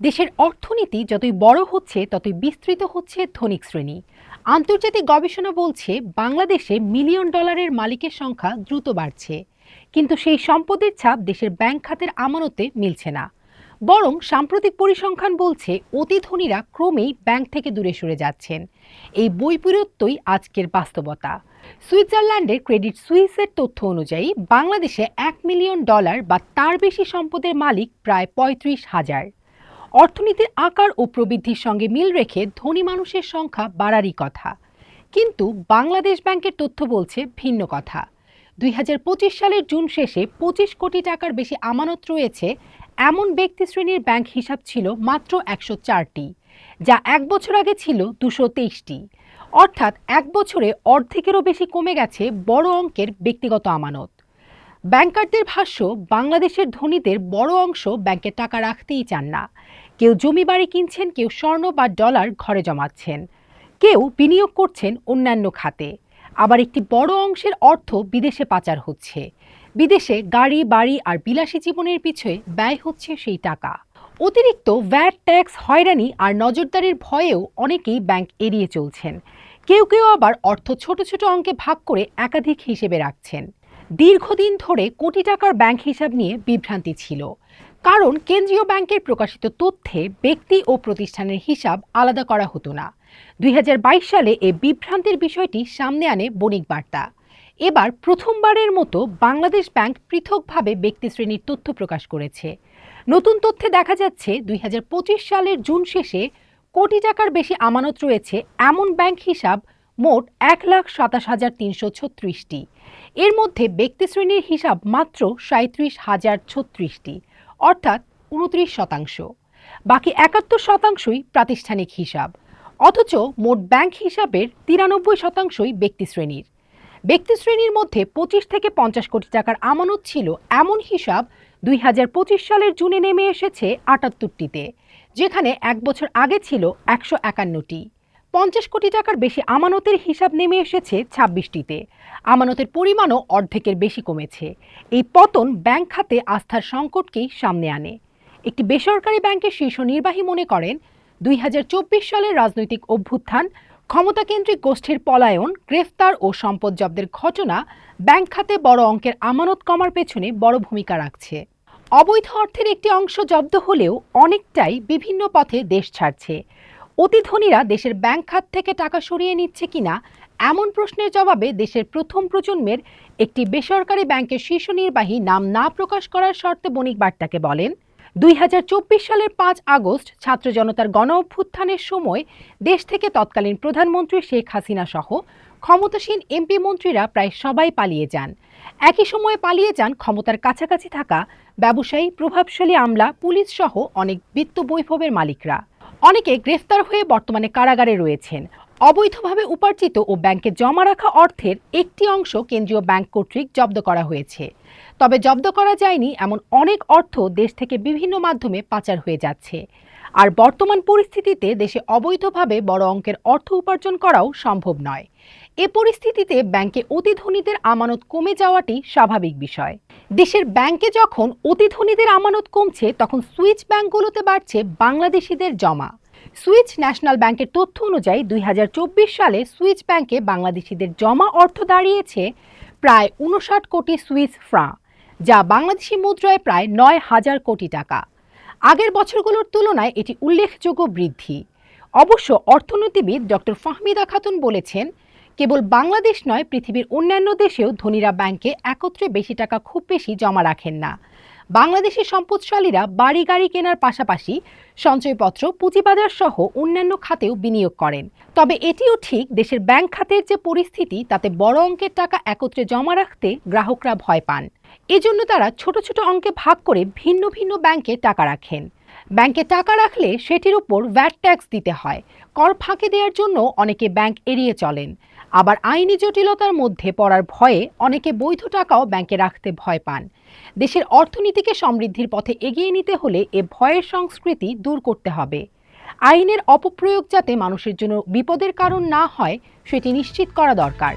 দেশের অর্থনীতি যতই বড় হচ্ছে, ততই বিস্তৃত হচ্ছে ধনিক শ্রেণি। আন্তর্জাতিক গবেষণা বলছে, বাংলাদেশে মিলিয়ন ডলারের মালিকের সংখ্যা দ্রুত বাড়ছে। কিন্তু সেই সম্পদের ছাপ দেশের ব্যাংক খাতের আমানতে মিলছে না। বরং সাম্প্রতিক পরিসংখ্যান বলছে অতি ধনীরা ক্রমেই ব্যাংক থেকে দূরে সরে যাচ্ছেন। এই বৈপরীত্যই আজকের বাস্তবতা। সুইজারল্যান্ডের ক্রেডিট সুইসের তথ্য অনুযায়ী, বাংলাদেশে এক মিলিয়ন ডলার বা তার বেশি সম্পদের মালিক প্রায় পঁয়ত্রিশ হাজার। অর্থনীতির আকার ও প্রবৃদ্ধির সঙ্গে মিল রেখে ধনী মানুষের সংখ্যা বাড়ারই কথা। কিন্তু বাংলাদেশ ব্যাংকের তথ্য বলছে ভিন্ন কথা। দুই হাজার পঁচিশ সালের জুন শেষে পঁচিশ কোটি টাকার বেশি আমানত রয়েছে এমন ব্যক্তি শ্রেণির ব্যাংক হিসাব ছিল মাত্র একশো চারটি, যা এক বছর আগে ছিল দুশো তেইশটি। অর্থাৎ এক বছরে অর্ধেকেরও বেশি কমে গেছে বড় অঙ্কের ব্যক্তিগত আমানত। ব্যাংকারদের ভাষ্য, বাংলাদেশের ধনীদের বড় অংশ ব্যাংকে টাকা রাখতেই চান না। কেউ জমি বাড়ি কিনছেন, কেউ স্বর্ণ বা ডলার ঘরে জমাচ্ছেন। কেউ বিনিয়োগ করছেন অন্যান্য খাতে। আবার একটি বড় অংশের অর্থ বিদেশে পাচার হচ্ছে। বিদেশে গাড়ি, বাড়ি আর বিলাসী জীবনের পিছনে ব্যয় হচ্ছে সেই টাকা। অতিরিক্ত ভ্যাট ট্যাক্স হয়রানি আর নজরদারির ভয়েও অনেকেই ব্যাংক এড়িয়ে চলছেন। কেউ কেউ আবার অর্থ ছোট ছোট অঙ্কে ভাগ করে একাধিক হিসেবে রাখছেন। দীর্ঘদিন ধরে কোটি টাকার ব্যাংক হিসাব নিয়ে বিভ্রান্তি ছিল। কারণ কেন্দ্রীয় ব্যাংকের প্রকাশিত তথ্যে ব্যক্তি ও প্রতিষ্ঠানের হিসাব আলাদা করা হতো না। দুই হাজার বাইশ সালে এ বিভ্রান্তির বিষয়টি সামনে আনে বণিক বার্তা। এবার প্রথমবারের মতো বাংলাদেশ ব্যাংক পৃথকভাবে ব্যক্তি শ্রেণির তথ্য প্রকাশ করেছে। নতুন তথ্যে দেখা যাচ্ছে, দুই হাজার পঁচিশ সালের জুন শেষে কোটি টাকার বেশি আমানত রয়েছে এমন ব্যাংক হিসাব মোট এক লাখ সাতাশ হাজার তিনশো ছত্রিশটি। এর মধ্যে ব্যক্তি শ্রেণির হিসাব মাত্র সাঁত্রিশ হাজার ছত্রিশটি, অর্থাৎ উনত্রিশ শতাংশ। বাকি একাত্তর শতাংশই প্রাতিষ্ঠানিক হিসাব, অথচ মোট ব্যাংক হিসাবের তিরানব্বই শতাংশই ব্যক্তি শ্রেণির ব্যক্তি শ্রেণির মধ্যে পঁচিশ থেকে পঞ্চাশ কোটি টাকার আমানত ছিল এমন হিসাব দুই হাজার পঁচিশ সালের জুনে নেমে এসেছে আটাত্তরটিতে, যেখানে এক বছর আগে ছিল একশো একান্নটি। পঞ্চাশ কোটি টাকার বেশি আমানতের হিসাব নেমে এসেছে ছাব্বিশটিতে। আমানতের পরিমাণও অর্ধেকের বেশি কমেছে। এই পতন ব্যাংক খাতে আস্থার সংকটকেই সামনে আনে। একটি বেসরকারি ব্যাংকের শীর্ষ নির্বাহী মনে করেন, দুই সালের রাজনৈতিক অভ্যুত্থান, ক্ষমতাকেন্দ্রিক গোষ্ঠীর পলায়ন, গ্রেফতার ও সম্পদ জব্দের ঘটনা ব্যাংক খাতে বড় অঙ্কের আমানত কমার পেছনে বড় ভূমিকা রাখছে। অবৈধ অর্থের একটি অংশ জব্দ হলেও অনেকটাই বিভিন্ন পথে দেশ ছাড়ছে। অতি ধনীরা দেশের ব্যাংক খাত থেকে টাকা সরিয়ে নিচ্ছে কিনা এমন প্রশ্নের জবাবে দেশের প্রথম প্রজন্মের একটি বেসরকারি ব্যাংকের শীর্ষ নির্বাহী নাম না প্রকাশ করার শর্তে বণিক বার্তাকে বলেন, দুই হাজার চব্বিশ সালের পাঁচ আগস্ট ছাত্র জনতার গণ অভ্যুত্থানের সময় দেশ থেকে তৎকালীন প্রধানমন্ত্রী শেখ হাসিনা সহ ক্ষমতাসীন এমপি মন্ত্রীরা প্রায় সবাই পালিয়ে যান। একই সময়ে পালিয়ে যান ক্ষমতার কাছাকাছি থাকা ব্যবসায়ী, প্রভাবশালী আমলা, পুলিশ সহ অনেক বিত্ত বৈভবের মালিকরা। অনেকে গ্রেফতার হয়ে বর্তমানে কারাগারে রয়েছেন। অবৈধভাবে উপার্জিত ও ব্যাংকে জমা রাখা অর্থের একটি অংশ কেন্দ্রীয় ব্যাংক কর্তৃক জব্দ করা হয়েছে। তবে জব্দ করা যায়নি এমন অনেক অর্থ দেশ থেকে বিভিন্ন মাধ্যমে পাচার হয়ে যাচ্ছে। আর বর্তমান পরিস্থিতিতে দেশে অবৈধভাবে বড় অঙ্কের অর্থ উপার্জন করাও সম্ভব নয়। এ পরিস্থিতিতে ব্যাংকে অতি ধনীদের আমানত কমে যাওয়াটি স্বাভাবিক বিষয়। দেশের ব্যাংকে যখন অতি ধনীদের আমানত কমছে, তখন সুইচ ব্যাংকগুলোতে বাড়ছে বাংলাদেশিদের জমা। সুইচ ন্যাশনাল ব্যাংকের তথ্য অনুযায়ী দুই হাজার চব্বিশ সালে সুইচ ব্যাংকে বাংলাদেশিদের জমা অর্থ দাঁড়িয়েছে প্রায় উনষাট কোটি সুইস ফ্রাঁ, যা বাংলাদেশি মুদ্রায় প্রায় নয় হাজার কোটি টাকা। আগের বছরগুলোর তুলনায় এটি উল্লেখযোগ্য বৃদ্ধি। অবশ্য অর্থনীতিবিদ ডক্টর ফাহমিদা খাতুন বলেছেন কেবল বাংলাদেশ নয়, পৃথিবীর অন্যান্য দেশেও ধনীরা ব্যাংকে একত্রে বেশি টাকা খুব বেশি জমা রাখেন না। বাংলাদেশের সম্পদশালীরা বাড়ি গাড়ি কেনার পাশাপাশি সঞ্চয়পত্র, পুঁজিবাজার সহ অন্যান্য খাতেও বিনিয়োগ করেন। তবে এটিও ঠিক, দেশের ব্যাংক খাতের যে পরিস্থিতি, তাতে বড় অঙ্কের টাকা একত্রে জমা রাখতে গ্রাহকরা ভয় পান। এজন্য তারা ছোট ছোট অঙ্কে ভাগ করে ভিন্ন ভিন্ন ব্যাংকে টাকা রাখেন। ব্যাংকে টাকা রাখলে সেটির উপর ভ্যাট ট্যাক্স দিতে হয়। কর ফাঁকি দেওয়ার জন্য অনেকে ব্যাংক এড়িয়ে চলেন। আবার আইনি জটিলতার মধ্যে পড়ার ভয়ে অনেকে বৈধ টাকাও ব্যাংকে রাখতে ভয় পান। দেশের অর্থনীতিকে সমৃদ্ধির পথে এগিয়ে নিতে হলে এ ভয়ের সংস্কৃতি দূর করতে হবে। আইনের অপপ্রয়োগ যাতে মানুষের জন্য বিপদের কারণ না হয়, সেটি নিশ্চিত করা দরকার।